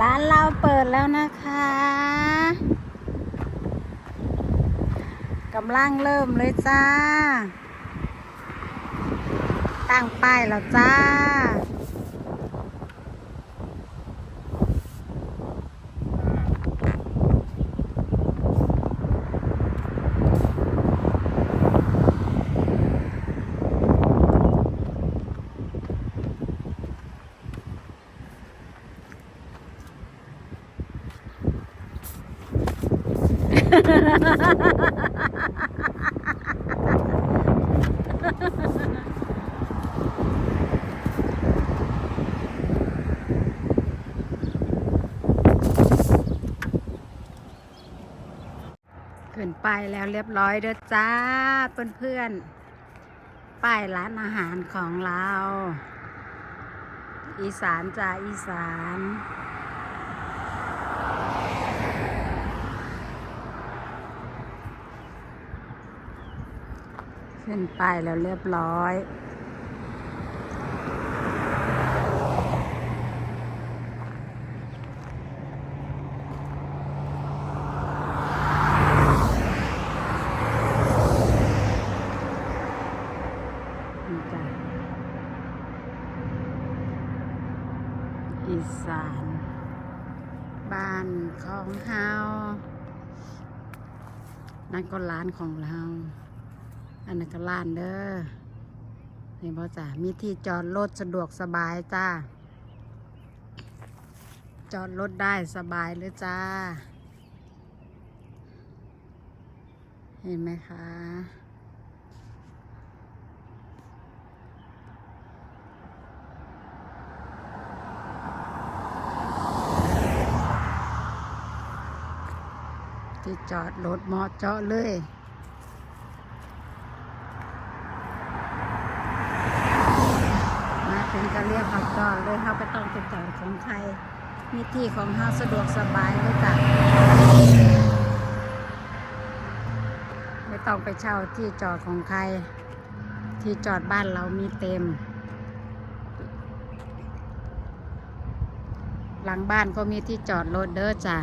ร้านเราเปิดแล้วนะคะกำลังเริ่มเลยจ้า ตั้งป้ายแล้วจ้า ขึ้นไปแล้วเรียบร้อยเด้อจ้าเพื่อนๆป้ายร้านอาหารของเรา อีสานจ้าอีสาน ขึ้นไปแล้วเรียบร้อยนี่จ้ะอีสาน บ้านของเฮานั่นก็ร้านของเรา อันนั้นก็ร้านเด้อเห็นบ่จ้ะมีที่จอดรถสะดวกสบายจ้า จอดรถได้สบายเลยจ้า เห็นไหมคะ ที่จอดรถเหมาะเจาะเลย มาถึงก็ กเขาจอดเลยเขาไปต้องไปจอดของใครมีที่ของเขาสะดวกสบายเลยจ้ะไม่ต้องไปเช่าที่จอดของใคร ที่จอดบ้านเรามีเต็ม หลังบ้านก็มีที่จอดรถเด้อจ้ะ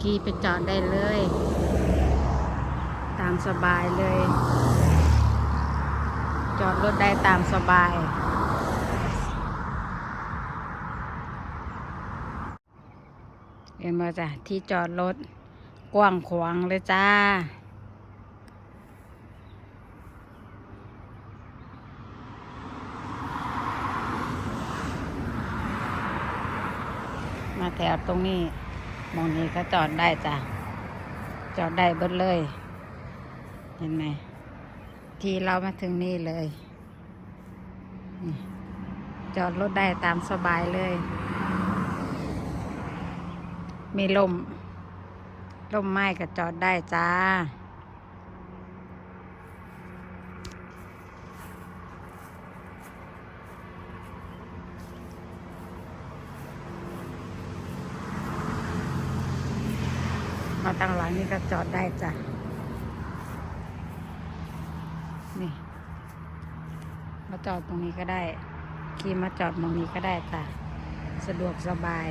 ขี่ไปจอดได้เลย ตามสบายเลย จอดรถได้ตามสบาย เห็นไหมจ้ะที่จอดรถกว้างขวางเลยจ้า มาแถวตรงนี้มองนี้ก็จอดได้จ้ะ จอดได้เบิดเลย เห็นไหม ที่เรามาถึงนี่เลย จอดรถได้ตามสบายเลย มีลมลมไม้ก็จอดได้จ้า มาตั้งหลังนี่ก็จอดได้จ้ะ นี่ มาจอดตรงนี้ก็ได้ ขี่มาจอดตรงนี้ก็ได้จ้ะ สะดวกสบาย